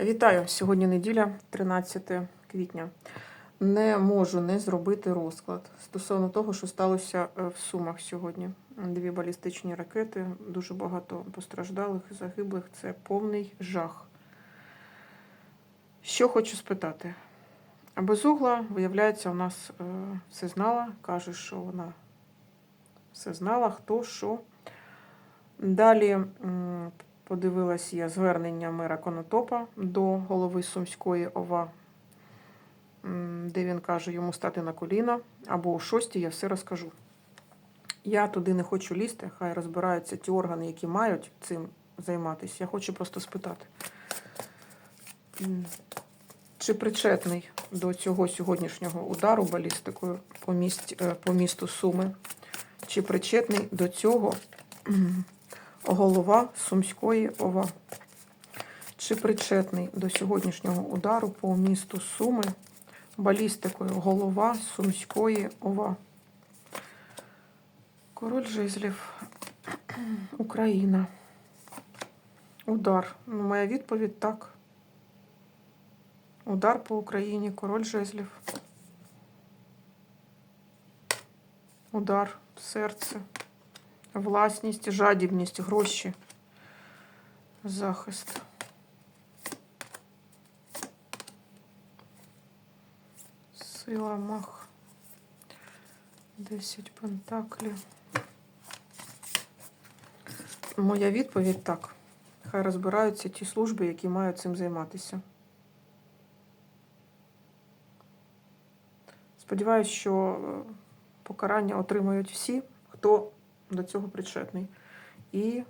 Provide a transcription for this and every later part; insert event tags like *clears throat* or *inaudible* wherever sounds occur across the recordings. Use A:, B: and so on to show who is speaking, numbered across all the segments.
A: Вітаю! Сьогодні неділя, 13 квітня. Не можу не зробити розклад стосовно того, що сталося е, в Сумах сьогодні. Дві балістичні ракети, дуже багато постраждалих і загиблих. Це повний жах. Що хочу спитати? Безугла, виявляється, у нас е, все знала, каже, що вона все знала, хто що. Далі подивилась я звернення мера Конотопа до голови Сумської ОВА, де він каже йому стати на коліна, або о шостій я все розкажу. Я туди не хочу лізти, хай розбираються ті органи, які мають цим займатися. Я хочу просто спитати, чи причетний до цього сьогоднішнього удару балістикою по, е, місту Суми, чи причетний до цього голова Сумської ОВА. Чи причетний до сьогоднішнього удару по місту Суми балістикою голова Сумської ОВА? Король жезлів. *clears throat* Україна. Удар. Ну, моя відповідь так. Удар по Україні, король жезлів. Удар в серце. Власність, жадібність, гроші. Захист. Сила мах. Десять пентаклів. Моя відповідь так. Хай розбираються ті служби, які мають цим займатися. Сподіваюсь, що е, покарання отримають всі, хто до цього причетний. І,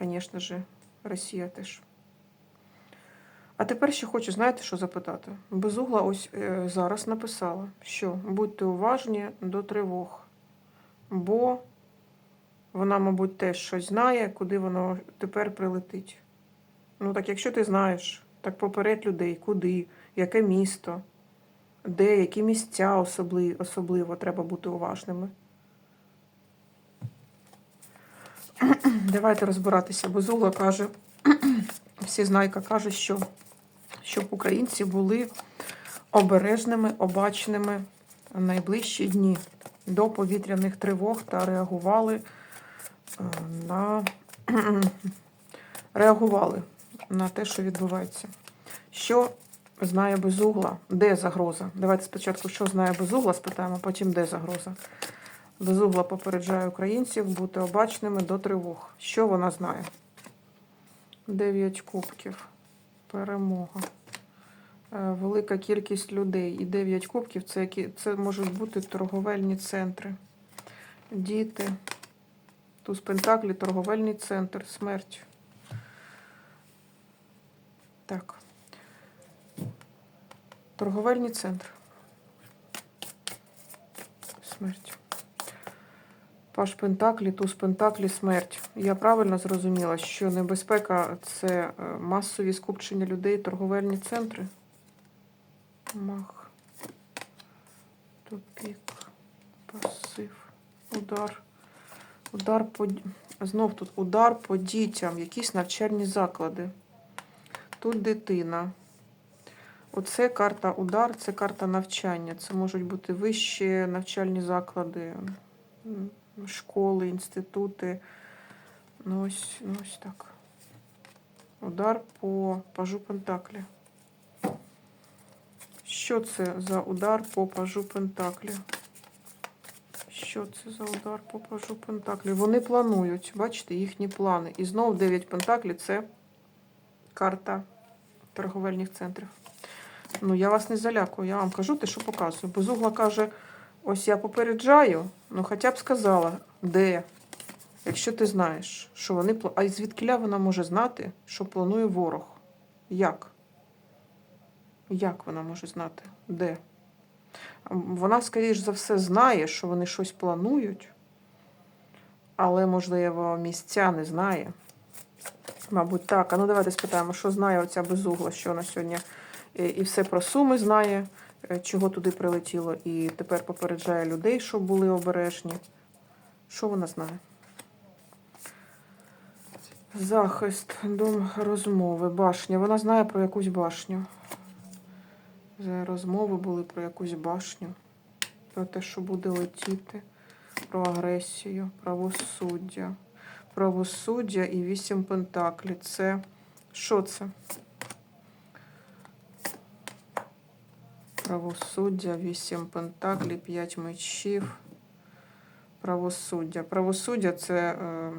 A: звісно ж, Росія теж. А тепер ще хочу, знаєте, що запитати? Безугла ось е, зараз написала, що будьте уважні до тривог, бо вона, мабуть, теж щось знає, куди воно тепер прилетить. Ну так якщо ти знаєш, так поперед людей, куди, яке місто, де, які місця особливо, особливо треба бути уважними. *clears throat* Давайте розбиратися. Безугла каже, *clears throat* всізнайка каже, що щоб українці були обережними, обачними в найближчі дні до повітряних тривог та реагували е, на *clears throat* реагували на те, що відбувається. Що знає безугла? Де загроза? Давайте спочатку, що знає безугла, спитаємо, потім де загроза. Безугла попереджає українців бути обачними до тривог. Що вона знає? Дев'ять кубків. Перемога. Е, Велика кількість людей. І 9 кубків це, які, це можуть бути торговельні центри. Діти. Туз Пентаклі, торговельний центр, смерть. Так. Торговельний центр. Смерть. Паш Пентаклі, туз Пентаклі, смерть. Я правильно зрозуміла, що небезпека це е, масові скупчення людей, торговельні центри. Мах. Тупік. Пасив. Удар. Удар по знов тут удар по дітям, якісь навчальні заклади. Тут дитина. Оце карта удар, це карта навчання. Це можуть бути вищі навчальні заклади, школи, інститути. Ну ось, ну ось так. Удар по пажу Пентаклі. Що це за удар по пажу Пентаклі? Що це за удар по пажу Пентаклі? Вони планують, бачите, їхні плани. І знову 9 Пентаклі це карта торговельних центрів. Ну, я вас не залякую, я вам кажу те, що показую. Безугла каже, ось я попереджаю, ну хоча б сказала, де. Якщо ти знаєш, що вони А звідкиля вона може знати, що планує ворог? Як? Як вона може знати? Де? Вона, скоріш за все, знає, що вони щось планують, але, можливо, місця не знає. Мабуть, так. А ну давайте спитаємо, що знає оця безугла, що вона сьогодні і і все про суми знає, е, чого туди прилетіло, і тепер попереджає людей, щоб були обережні. Що вона знає? Захист, дом розмови, башня. Вона знає про якусь башню. Розмови були про якусь башню, про те, що буде летіти, про агресію, правосуддя. Правосуддя і вісім пентаклів. Це що це? Правосуддя, вісім пентаклів, п'ять мечів. Правосуддя. Правосуддя це, е,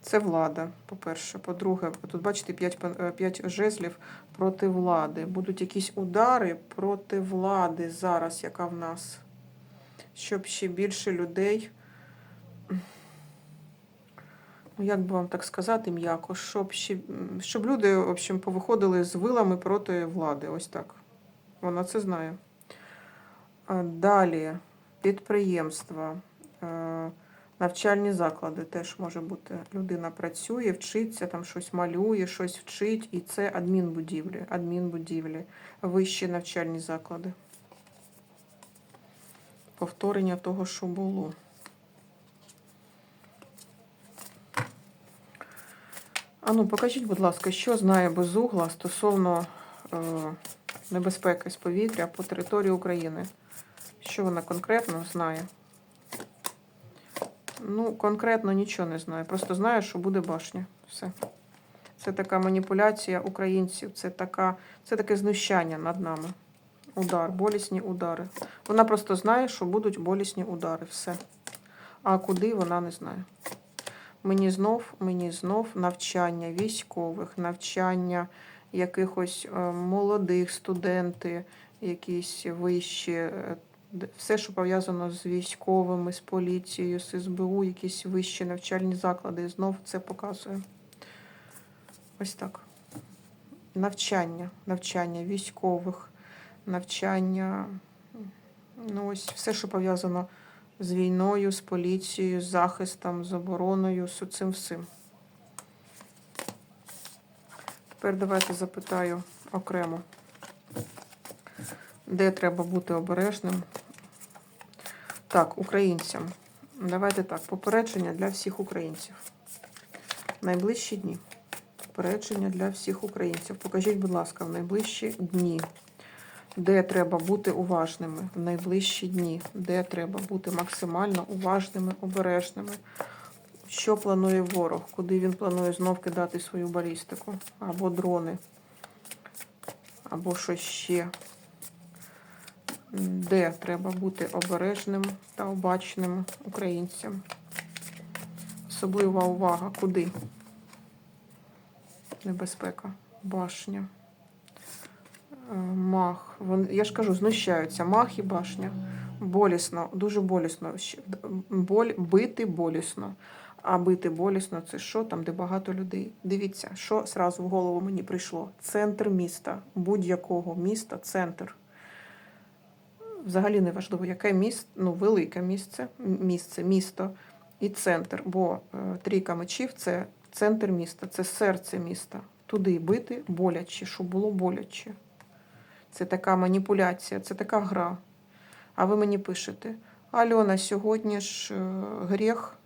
A: це влада, по-перше. По-друге, тут бачите, п'ять, пен- е, п'ять жезлів проти влади. Будуть якісь удари проти влади зараз, яка в нас. Щоб ще більше людей. Ну, як би вам так сказати м'яко, щоб, щоб люди, в общем, повиходили з вилами проти влади. Ось так. Вона це знає. Далі підприємства, е, навчальні заклади теж може бути. Людина працює, вчиться, там щось малює, щось вчить, і це адмінбудівлі, адмінбудівлі, вищі навчальні заклади. Повторення того, що було. А ну, покажіть, будь ласка, що знає Безугла стосовно е, небезпеки з повітря по території України. Що вона конкретно знає? Ну, конкретно нічого не знає. Просто знає, що буде башня. Все. Це така маніпуляція українців, це, така, це таке знущання над нами. Удар, болісні удари. Вона просто знає, що будуть болісні удари. Все. А куди вона не знає. Мені знов, мені знов навчання військових, навчання якихось е, молодих студенти, якісь вищі, е, все, що пов'язано з військовими, з поліцією, з СБУ, якісь вищі навчальні заклади. Знов це показує. Ось так. Навчання, навчання військових, навчання, ну ось все, що пов'язано з війною, з поліцією, з захистом, з обороною, з цим всім. Тепер давайте запитаю окремо, де треба бути обережним. Так, українцям. Давайте так, попередження для всіх українців. Найближчі дні. Попередження для всіх українців. Покажіть, будь ласка, в найближчі дні, де треба бути уважними в найближчі дні, де треба бути максимально уважними, обережними. Що планує ворог? Куди він планує знов кидати свою балістику? Або дрони, або щось ще. Де треба бути обережним та обачним українцям? Особлива увага. Куди? Небезпека. Башня. Е, Мах. Я ж кажу, знущаються. Мах і башня. Болісно, дуже болісно. Боль, бити болісно. А бити болісно це що там, де багато людей. Дивіться, що зразу в голову мені прийшло. Центр міста, будь-якого міста, центр. Взагалі не важливо, яке місце, ну, велике місце, місце, місто і центр. Бо е, трійка мечів це центр міста, це серце міста. Туди бити боляче, щоб було боляче. Це така маніпуляція, це така гра. А ви мені пишете: Альона, сьогодні ж е, гріх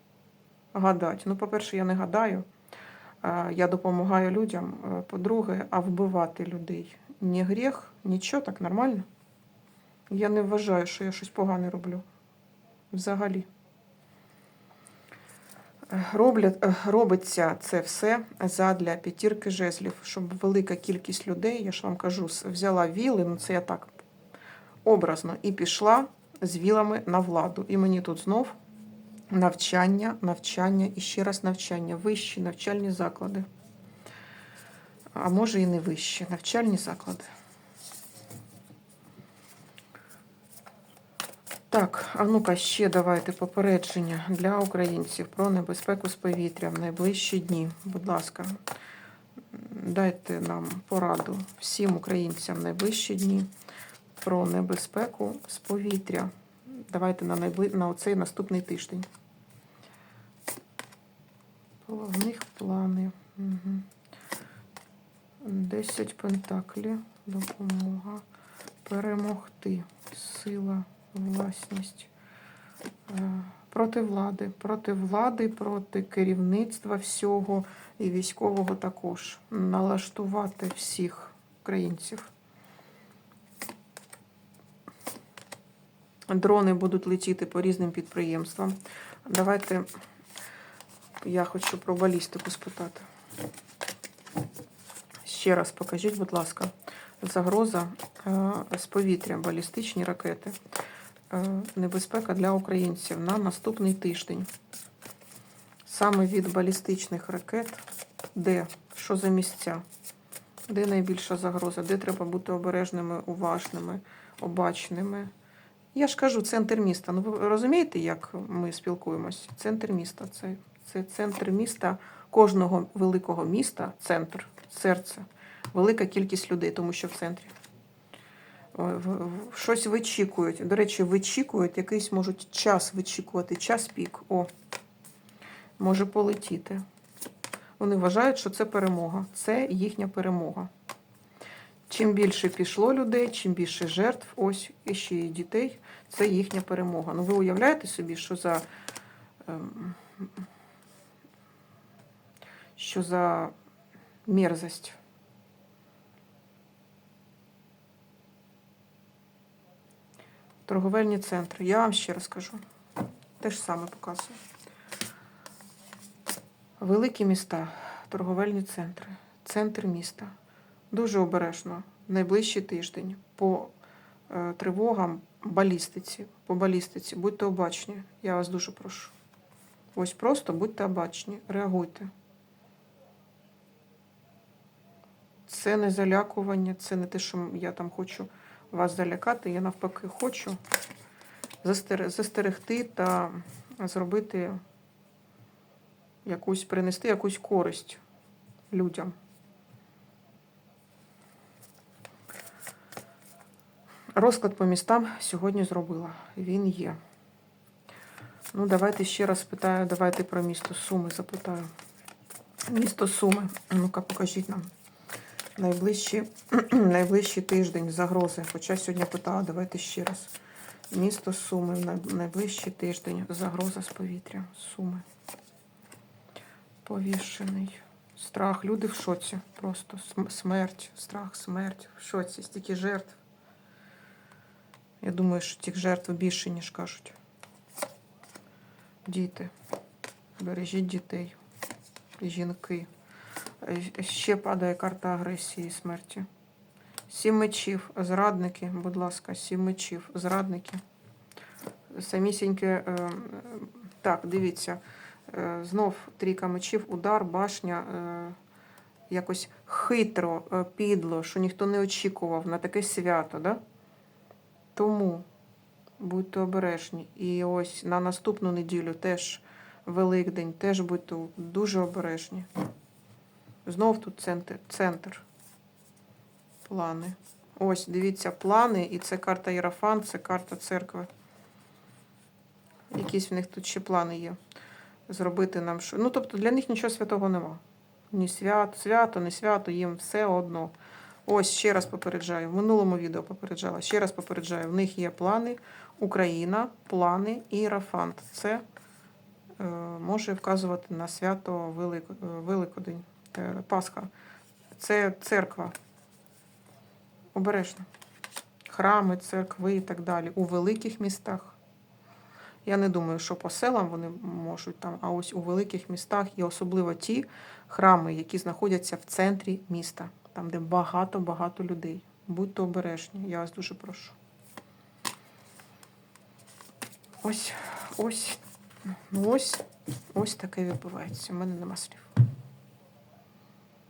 A: гадати. Ну, по-перше, я не гадаю. Я допомагаю людям. Е, По-друге, а вбивати людей. Ні гріх, нічого, так нормально. Я не вважаю, що я щось погане роблю. Взагалі. Роблять, е, робиться це все задля п'ятірки жезлів, щоб велика кількість людей, я ж вам кажу, взяла віли, ну це я так образно, і пішла з вілами на владу. І мені тут знов навчання, навчання і ще раз навчання, вищі навчальні заклади. А може і не вищі навчальні заклади. Так, а ну-ка ще давайте попередження для українців про небезпеку з повітря в найближчі дні. Будь ласка, дайте нам пораду всім українцям в найближчі дні про небезпеку з повітря. Давайте на, найбли... на оцей наступний тиждень. Головних планів. Угу. 10 пентаклів, допомога, перемогти, сила, власність. Е, Проти влади, проти влади, проти керівництва всього, і військового також. Налаштувати всіх українців. Дрони будуть летіти по різним підприємствам. Давайте я хочу про балістику спитати. Ще раз покажіть, будь ласка, загроза е, з повітря, балістичні ракети. Е, Небезпека для українців на наступний тиждень. Саме від балістичних ракет, де, що за місця, де найбільша загроза, де треба бути обережними, уважними, обачними. Я ж кажу, центр міста. Ну, ви розумієте, як ми спілкуємось? Центр міста це, це центр міста кожного великого міста, центр, серце, велика кількість людей, тому що в центрі. Щось вичікують. До речі, вичікують, якийсь можуть час вичікувати, час пік. О, може полетіти. Вони вважають, що це перемога. Це їхня перемога. Чим більше пішло людей, чим більше жертв, ось і ще й дітей, це їхня перемога. Ну ви уявляєте собі, що за, ем, що за мерзость? Торговельні центри. Я вам ще раз кажу. Те ж саме показую. Великі міста, торговельні центри, центр міста. Дуже обережно. Найближчий тиждень по е, тривогам балістиці. По балістиці. Будьте обачні. Я вас дуже прошу. Ось просто будьте обачні, реагуйте. Це не залякування, це не те, що я там хочу вас залякати. Я навпаки хочу застерегти та зробити якусь, принести якусь користь людям. Розклад по містам сьогодні зробила. Він є. Ну, давайте ще раз спитаю, давайте про місто Суми запитаю. Місто Суми. Ну-ка, покажіть нам. Найближчі, *clears throat* найближчий тиждень загрози. Хоча сьогодні питала, давайте ще раз. Місто Суми. Найближчий тиждень. Загроза з повітря. Суми. Повішений. Страх. Люди в шоці. Просто смерть, страх, смерть. В шоці. Стільки жертв. Я думаю, що тих жертв більше, ніж кажуть. Діти. Бережіть дітей. Жінки. Е, Ще падає карта агресії і смерті. Сім мечів. Зрадники, будь ласка, сім мечів. Зрадники. Самісіньке. е, Так, дивіться. Е, Знов трійка мечів, удар, башня. Якось хитро, підло, що ніхто не очікував на таке свято, да? Тому будьте обережні. І ось на наступну неділю теж Великдень, теж будьте дуже обережні. Знов тут центр. центр. Плани. Ось, дивіться, плани, і це карта Єрофан, це карта церкви. Якісь в них тут ще плани є. Зробити нам що. Ну, тобто для них нічого святого нема. Ні свят, свято, не свято, їм все одно. Ось ще раз попереджаю. В минулому відео попереджала. Ще раз попереджаю. В них є плани Україна, плани і Іерафант. Це е, може вказувати на свято Велик, е, Великодень, е, Пасха. Це церква. Обережно. Храми, церкви і так далі. У великих містах. Я не думаю, що по селам вони можуть там, а ось у великих містах і особливо ті храми, які знаходяться в центрі міста, там, де багато-багато людей. Будьте обережні, я вас дуже прошу. Ось, ось, ну ось, ось таке відбувається. У мене нема слів.